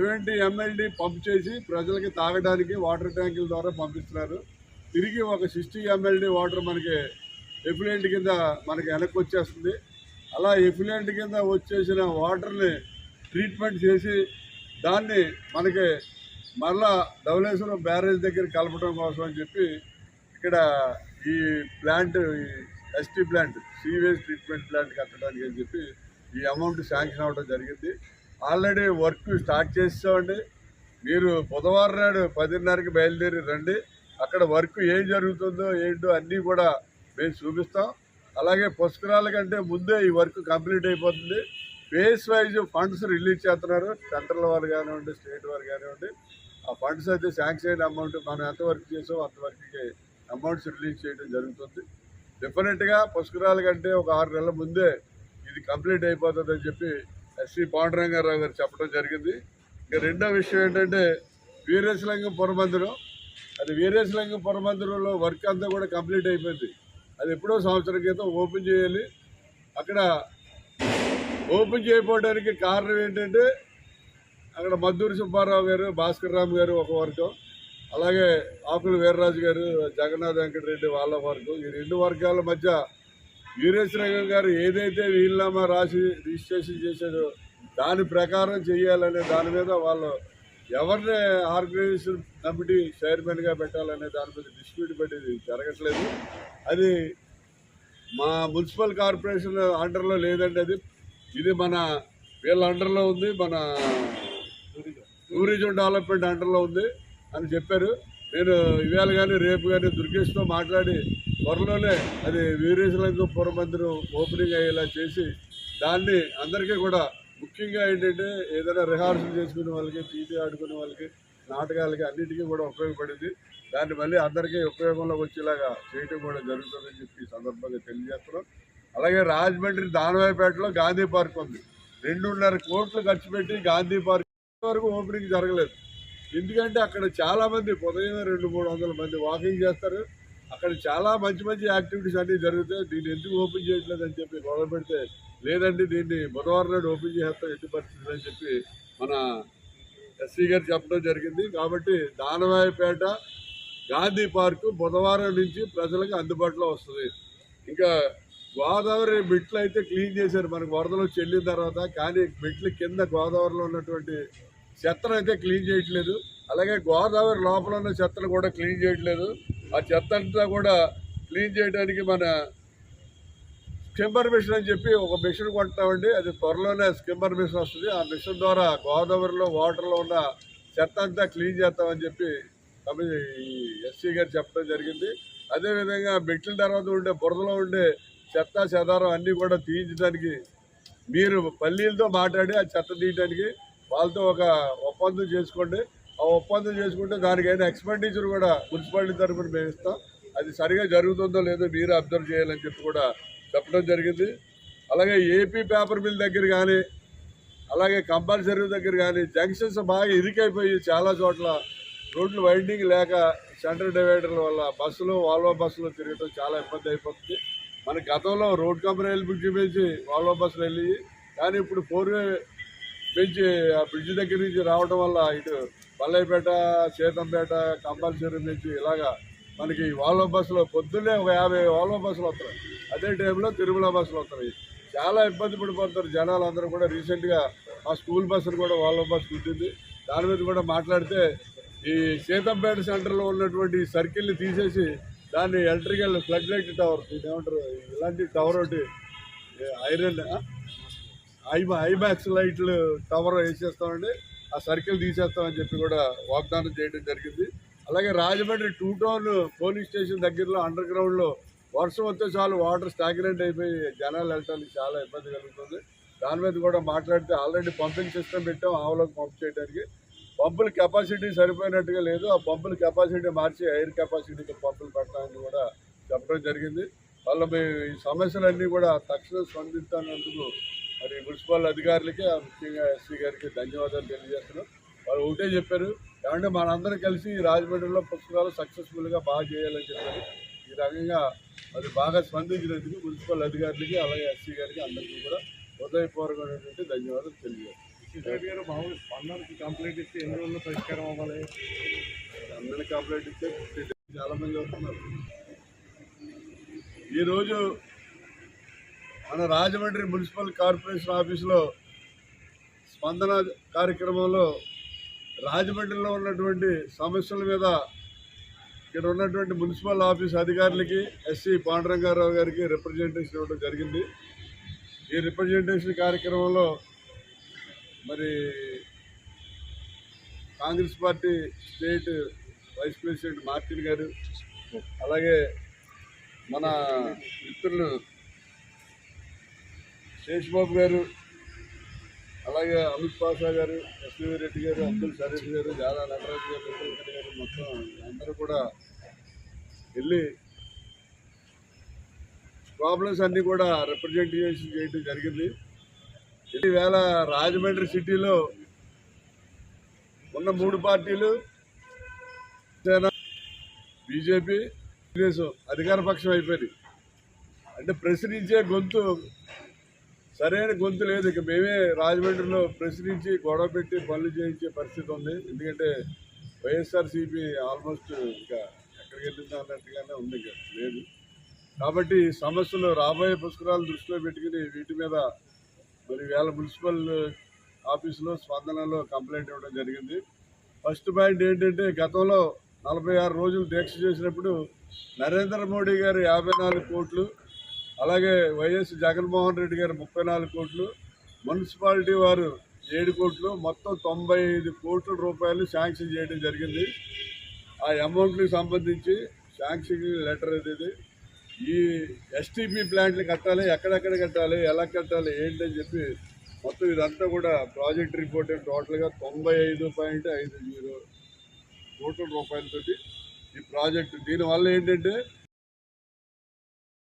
Seventy MLD pump చేసి ప్రజలకి తాగడానికి వాటర్ ట్యాంకుల ద్వారా పంపిస్తున్నారు. తిరిగి ఒక సిక్స్టీ ఎంఎల్డి వాటర్ మనకి ఎఫిలియంట్ కింద మనకి వెనక్కి వచ్చేస్తుంది. అలా ఎఫిలియంట్ కింద వచ్చేసిన వాటర్ని ట్రీట్మెంట్ చేసి దాన్ని మనకి మరలా ధవళేశ్వరం బ్యారేజ్ దగ్గర కలపడం కోసం అని చెప్పి ఇక్కడ ఈ plant ST plant sewage treatment plant కట్టడానికి అని చెప్పి ఈ అమౌంట్ శాంక్షన్ అవ్వడం జరిగింది. ఆల్రెడీ వర్క్ స్టార్ట్ చేసామండి మీరు బుధవారం నాడు పదిన్నరకి బయలుదేరి రండి. అక్కడ వర్క్ ఏం జరుగుతుందో ఏంటో అన్నీ కూడా మేము చూపిస్తాం. అలాగే పుష్కరాల కంటే ముందే ఈ వర్క్ కంప్లీట్ అయిపోతుంది. ఫేస్ వైజ్ ఫండ్స్ రిలీజ్ చేస్తున్నారు. సెంట్రల్ వారు కానివ్వండి స్టేట్ వారు కానివ్వండి. ఆ ఫండ్స్ అయితే శాంక్షన్ అయిన అమౌంట్ మనం ఎంత వర్క్ చేసామో అంతవరకు అమౌంట్స్ రిలీజ్ చేయడం జరుగుతుంది. డెఫినెట్గా పుష్కరాల కంటే ఒక ఆరు నెలల ముందే ఇది కంప్లీట్ అయిపోతుందని చెప్పి శ్రీ పాండురంగారావు గారు చెప్పడం జరిగింది. ఇక రెండో విషయం ఏంటంటే వీరేశలింగం పురమందిరం. అది వీరేశలింగం పురమందిరంలో వర్క్ అంతా కూడా కంప్లీట్ అయిపోయింది. అది ఎప్పుడో సంవత్సరం క్రితం ఓపెన్ చేయాలి. అక్కడ ఓపెన్ చేయకపోవడానికి కారణం ఏంటంటే అక్కడ మద్దూరి సుబ్బారావు గారు భాస్కర్ రామ్ గారు ఒక వర్గం. అలాగే ఆకుల వీర్రాజు గారు జగన్నాథ్ వెంకటరెడ్డి వాళ్ళ వర్గం. ఈ రెండు వర్గాల మధ్య వీరేశ్వరంగం గారు ఏదైతే వీలునామా రాసి రిజిస్ట్రేషన్ చేశారో దాని ప్రకారం చేయాలనే దాని మీద వాళ్ళు ఎవరిని ఆర్గనైజేషన్ కమిటీ చైర్మన్గా పెట్టాలనే దాని మీద డిస్ప్యూట్ పెట్టేది జరగట్లేదు. అది మా మున్సిపల్ కార్పొరేషన్ అండర్లో లేదండి అది. ఇది మన వీళ్ళ అండర్లో ఉంది మన టూరిజం డెవలప్మెంట్ అండర్లో ఉంది అని చెప్పారు. నేను ఇవాళ కానీ రేపు కానీ దుర్గేష్తో మాట్లాడి త్వరలోనే అది వీరేశలింగం పురమందిరం ఓపెనింగ్ అయ్యేలా చేసి దాన్ని అందరికీ కూడా ముఖ్యంగా ఏంటంటే ఏదైనా రిహార్సల్ చేసుకునే వాళ్ళకి టీటీ ఆడుకునే వాళ్ళకి నాటకాలకి అన్నిటికీ కూడా ఉపయోగపడింది. దాన్ని మళ్ళీ అందరికీ ఉపయోగంలోకి వచ్చేలాగా చేయడం కూడా జరుగుతుందని చెప్పి సందర్భంగా తెలియజేస్తున్నాం. అలాగే రాజమండ్రి దానవాయిపేటలో గాంధీ పార్క్ ఉంది. రెండున్నర కోట్లు ఖర్చు పెట్టి గాంధీ పార్క్ వరకు ఓపెనింగ్ జరగలేదు. ఎందుకంటే అక్కడ చాలామంది ఉదయం రెండు మూడు వందల మంది వాకింగ్ చేస్తారు. అక్కడ చాలా మంచి మంచి యాక్టివిటీస్ అన్నీ జరుగుతాయి. దీన్ని ఎందుకు ఓపెన్ చేయట్లేదు అని చెప్పి గొడవ పెడితే లేదండి దీన్ని బుధవారం నాడు ఓపెన్ చేస్తాం ఎట్టి పరిస్థితులు అని చెప్పి మన ఎస్సీ గారు చెప్పడం జరిగింది. కాబట్టి దానవాయిపేట గాంధీ పార్కు బుధవారం నుంచి ప్రజలకు అందుబాటులో వస్తుంది. ఇంకా గోదావరి మెట్లు అయితే క్లీన్ చేశారు. మనకు వరదలు చెల్లిన తర్వాత కానీ మెట్లు కింద గోదావరిలో ఉన్నటువంటి చెత్తను అయితే క్లీన్ చేయట్లేదు. అలాగే గోదావరి లోపల ఉన్న చెత్తను కూడా క్లీన్ చేయట్లేదు. ఆ చెత్త అంతా కూడా క్లీన్ చేయడానికి మన స్కింబర్ మిషన్ అని చెప్పి ఒక మిషన్ కొంటున్నామండి అది త్వరలోనే స్కిమ్మర్ మిషన్ వస్తుంది. ఆ మిషన్ ద్వారా గోదావరిలో వాటర్లో ఉన్న చెత్త అంతా క్లీన్ చేస్తామని చెప్పి ఈ ఎస్సీ గారు చెప్పడం జరిగింది. అదేవిధంగా మెట్ల తర్వాత ఉండే బురదలో ఉండే చెత్త చెదారం అన్నీ కూడా తీయించడానికి మీరు పల్లీలతో మాట్లాడి ఆ చెత్త తీయడానికి వాళ్ళతో ఒక ఒప్పందం చేసుకోండి. ఆ ఒప్పందం చేసుకుంటే దానికైనా ఎక్స్పెండిచర్ కూడా మున్సిపాలిటీ తరఫున మేము ఇస్తాం. అది సరిగా జరుగుతుందో లేదో మీరు అబ్జర్వ్ చేయాలని చెప్పి కూడా చెప్పడం జరిగింది. అలాగే ఏపీ పేపర్ మిల్ దగ్గర కానీ అలాగే కంపల్సరీ దగ్గర కానీ జంక్షన్స్ బాగా ఇరికైపోయి చాలా చోట్ల రోడ్లు వైండింగ్ లేక సెంటర్ డివైడర్ల వల్ల బస్సులు వాల్వో బస్సులు తిరగడం చాలా ఇబ్బంది అయిపోతుంది. మన గతంలో రోడ్ కంపెనీలు బ్రిడ్జి పెంచి వాల్వో బస్సులు వెళ్ళి కానీ ఇప్పుడు ఫోర్ వే పెంచి ఆ బ్రిడ్జి దగ్గర నుంచి రావడం వల్ల ఇటు పల్లెపేట సీతంపేట కంపల్సరీ నుంచి ఇలాగా మనకి వాల్వో బస్సులో పొద్దున్నే ఒక యాభై వాల్వో బస్సులు వస్తున్నాయి. అదే టైంలో తిరుమల బస్సులు వస్తున్నాయి. చాలా ఇబ్బంది పడిపోతారు జనాలు అందరూ కూడా. రీసెంట్గా ఆ స్కూల్ బస్సులు కూడా వాల్వో బస్సు కుట్టింది దాని మీద కూడా మాట్లాడితే ఈ సీతంపేట సెంటర్లో ఉన్నటువంటి సర్కిల్ని తీసేసి దాన్ని ఎలక్ట్రికల్ ఫ్లడ్ లైట్ టవర్ దీన్ని ఏమంటారు ఇలాంటి టవర్ ఒకటి ఐరన్ ఐ ఐమాక్స్ లైట్లు టవర్ వేసేస్తామండి. ఆ సర్కిల్ తీసేస్తామని చెప్పి కూడా వాగ్దానం చేయడం జరిగింది. అలాగే Rajahmundry two town police station దగ్గరలో అండర్ గ్రౌండ్లో వర్షం వస్తే చాలు వాటర్ స్టాగ్నెంట్ అయిపోయి జనాలు వెళ్ళటానికి చాలా ఇబ్బంది కలుగుతుంది. దాని మీద కూడా మాట్లాడితే ఆల్రెడీ పంపింగ్ సిస్టమ్ పెట్టాం ఆవులకు పంప్ చేయడానికి పంపుల కెపాసిటీ సరిపోయినట్టుగా లేదు. ఆ పంపుల కెపాసిటీ మార్చి ఎయిర్ కెపాసిటీకి పంపులు పెట్టడానికి కూడా చెప్పడం జరిగింది. వాళ్ళ మీ ఈ సమస్యలన్నీ కూడా తక్షణం స్పందిస్తానందుకు మరి మున్సిపల్ అధికారులకి ఆ ముఖ్యంగా ఎస్సీ గారికి ధన్యవాదాలు తెలియజేస్తున్నాం. వాళ్ళు ఒకటే చెప్పారు ఏమంటే మనందరం కలిసి రాజమండ్రిలో పుస్తకాలు సక్సెస్ఫుల్గా బాగా చేయాలని చెప్పారు. ఈ రకంగా మరి బాగా స్పందించినందుకు మున్సిపల్ అధికారులకి అలాగే ఎస్సీ గారికి అందరికీ కూడా హృదయపూర్వకమైనటువంటి ధన్యవాదాలు గారు మామూలు స్పందనకి కంప్లైంట్ ఇస్తే ఎన్ని రోజుల్లో పరిష్కారం అవ్వాలి? అందరినీ కంప్లైంట్ ఇస్తే చాలా మంది వస్తున్నారు. ఈరోజు మన రాజమండ్రి మున్సిపల్ కార్పొరేషన్ ఆఫీసులో స్పందన కార్యక్రమంలో రాజమండ్రిలో ఉన్నటువంటి సమస్యల మీద ఇక్కడ ఉన్నటువంటి మున్సిపల్ ఆఫీస్ అధికారులకి ఎస్సీ పాండురంగారావు గారికి రిప్రజెంటేషన్ ఇవ్వడం జరిగింది. ఈ రిప్రజెంటేషన్ కార్యక్రమంలో మరి Congress party state vice president Martin గారు అలాగే మన మిత్రులు శేషబాబు గారు అలాగే అమిత్ పాషా గారు ఎస్వి రెడ్డి గారు అబ్దుల్ సరీఫ్ గారు జాదా నటరాజు గారు గారు మొత్తం అందరూ కూడా వెళ్ళి ప్రాబ్లమ్స్ అన్నీ కూడా రిప్రజెంటేషన్ చేయడం జరిగింది. ఈవేళ రాజమండ్రి సిటీలో ఉన్న మూడు పార్టీలు బీజేపీ తెలుగుదేశం అధికార పక్షం అయిపోయింది. అంటే ప్రశ్నించే గొంతు సరైన గొంతు లేదు. ఇక మేమే రాజమండ్రిలో ప్రశ్నించి గొడవ పెట్టి పనులు చేయించే పరిస్థితి ఉంది. ఎందుకంటే వైఎస్ఆర్సీపీ ఆల్మోస్ట్ ఇంకా ఎక్కడికి వెళ్ళిందా అన్నట్టుగానే ఉంది ఇంకా. లేదు. కాబట్టి సమస్యలు రాబోయే పుష్కరాలు దృష్టిలో పెట్టుకుని వీటి మీద మరి వేళ మున్సిపల్ ఆఫీసులో స్పందనలో కంప్లైంట్ ఇవ్వడం జరిగింది. ఫస్ట్ పాయింట్ ఏంటంటే గతంలో నలభై ఆరు రోజులు దీక్ష చేసినప్పుడు నరేంద్ర మోడీ గారు యాభై నాలుగు కోట్లు అలాగే వైఎస్ జగన్మోహన్ రెడ్డి గారు ముప్పై నాలుగు కోట్లు మున్సిపాలిటీ వారు ఏడు కోట్లు మొత్తం తొంభై ఐదు కోట్ల రూపాయలు శాంక్షన్ చేయడం జరిగింది. ఆ అమౌంట్కి సంబంధించి శాంక్షన్ లెటర్ ఇది ఈ ఎస్టీపీ ప్లాంట్లు కట్టాలి ఎక్కడెక్కడ కట్టాలి ఎలా కట్టాలి ఏంటని చెప్పి మొత్తం ఇదంతా కూడా ప్రాజెక్ట్ రిపోర్ట్ టోటల్గా తొంభై ఐదు పాయింట్ ఐదు జీరో కోట్ల రూపాయలతోటి ఈ ప్రాజెక్టు దీనివల్ల ఏంటంటే